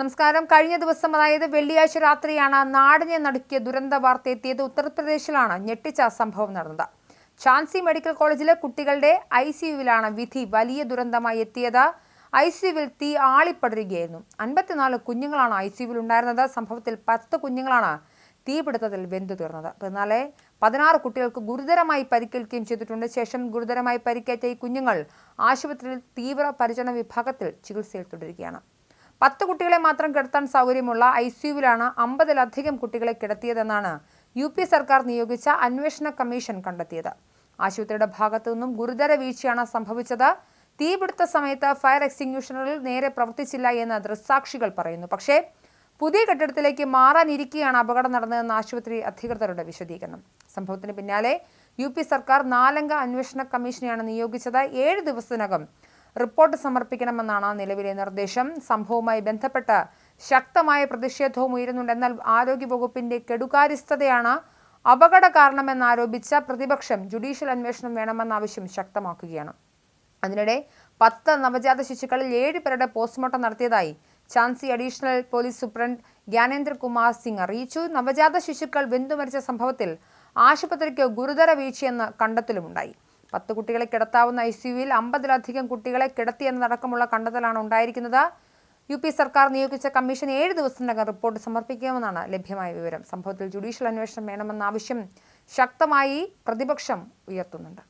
നമസ്കാരം. കഴിഞ്ഞ ദിവസം അതായത് വെള്ളിയാഴ്ച രാത്രിയാണ് നാടിനെ നടുക്കിയ ദുരന്ത വാർത്ത എത്തിയത് ഉത്തർപ്രദേശിലാണ് ഞെട്ടിച്ച സംഭവം നടന്നത്. ഝാൻസി മെഡിക്കൽ കോളേജിലെ കുട്ടികളുടെ ഐ സിയുവിലാണ് വിധി വലിയ ദുരന്തമായി എത്തിയത്. ഐ സിയുവിൽ തീ ആളിപ്പടരുകയായിരുന്നു. അൻപത്തിനാല് കുഞ്ഞുങ്ങളാണ് ഐ സിയുവിൽ ഉണ്ടായിരുന്നത്. സംഭവത്തിൽ പത്ത് കുഞ്ഞുങ്ങളാണ് തീപിടുത്തത്തിൽ വെന്തു തീർന്നത്. പിന്നാലെ പതിനാറ് കുട്ടികൾക്ക് ഗുരുതരമായി പരിക്കേൽക്കുകയും ചെയ്തിട്ടുണ്ട്. ശേഷം ഗുരുതരമായി പരിക്കേറ്റ ഈ കുഞ്ഞുങ്ങൾ ആശുപത്രിയിൽ തീവ്ര പരിചരണ വിഭാഗത്തിൽ ചികിത്സയിൽ തുടരുകയാണ്. പത്ത് കുട്ടികളെ മാത്രം കിടത്താൻ സൗകര്യമുള്ള ഐ സിയുവിലാണ് അമ്പതിലധികം കുട്ടികളെ കിടത്തിയതെന്നാണ് യു പി സർക്കാർ നിയോഗിച്ച അന്വേഷണ കമ്മീഷൻ കണ്ടെത്തിയത്. ആശുപത്രിയുടെ ഭാഗത്തു നിന്നും ഗുരുതര വീഴ്ചയാണ് സംഭവിച്ചത്. തീപിടുത്ത സമയത്ത് ഫയർ എക്സ്റ്റിങ്യൂഷണറിൽ നേരെ പ്രവർത്തിച്ചില്ല എന്ന് ദൃക്സാക്ഷികൾ പറയുന്നു. പക്ഷേ പുതിയ കെട്ടിടത്തിലേക്ക് മാറാനിരിക്കെയാണ് അപകടം നടന്നതെന്ന് ആശുപത്രി അധികൃതരുടെ വിശദീകരണം. സംഭവത്തിന് പിന്നാലെ യു സർക്കാർ നാലംഗ അന്വേഷണ കമ്മീഷനെയാണ് നിയോഗിച്ചത്. ഏഴ് ദിവസത്തിനകം റിപ്പോർട്ട് സമർപ്പിക്കണമെന്നാണ് നിലവിലെ നിർദ്ദേശം. സംഭവവുമായി ബന്ധപ്പെട്ട് ശക്തമായ പ്രതിഷേധവും ഉയരുന്നുണ്ട് എന്നാൽ ആരോഗ്യവകുപ്പിന്റെ കെടുകാര്യസ്ഥതയാണ് അപകട കാരണമെന്നാരോപിച്ച പ്രതിപക്ഷം ജുഡീഷ്യൽ അന്വേഷണം വേണമെന്ന ആവശ്യം ശക്തമാക്കുകയാണ്. അതിനിടെ പത്ത് നവജാത ശിശുക്കളിൽ ഏഴ് പേരുടെ പോസ്റ്റ്മോർട്ടം നടത്തിയതായി Jhansi additional police superintendent Gyanendra Kumar Singh അറിയിച്ചു. നവജാത ശിശുക്കൾ വെന്തുമരിച്ച സംഭവത്തിൽ ആശുപത്രിക്ക് ഗുരുതര വീഴ്ചയെന്ന് കണ്ടെത്തലുമുണ്ടായി. പത്ത് കുട്ടികളെ കിടത്താവുന്ന ഐ സിയുയിൽ അമ്പതിലധികം കുട്ടികളെ കിടത്തിയെന്നതടക്കമുള്ള കണ്ടെത്തലാണ് ഉണ്ടായിരിക്കുന്നത്. യു പി സർക്കാർ നിയോഗിച്ച കമ്മീഷൻ ഏഴ് ദിവസത്തിനകം റിപ്പോർട്ട് സമർപ്പിക്കുമെന്നാണ് ലഭ്യമായ വിവരം. സംഭവത്തിൽ ജുഡീഷ്യൽ അന്വേഷണം വേണമെന്ന ആവശ്യം ശക്തമായി പ്രതിപക്ഷം ഉയർത്തുന്നുണ്ട്.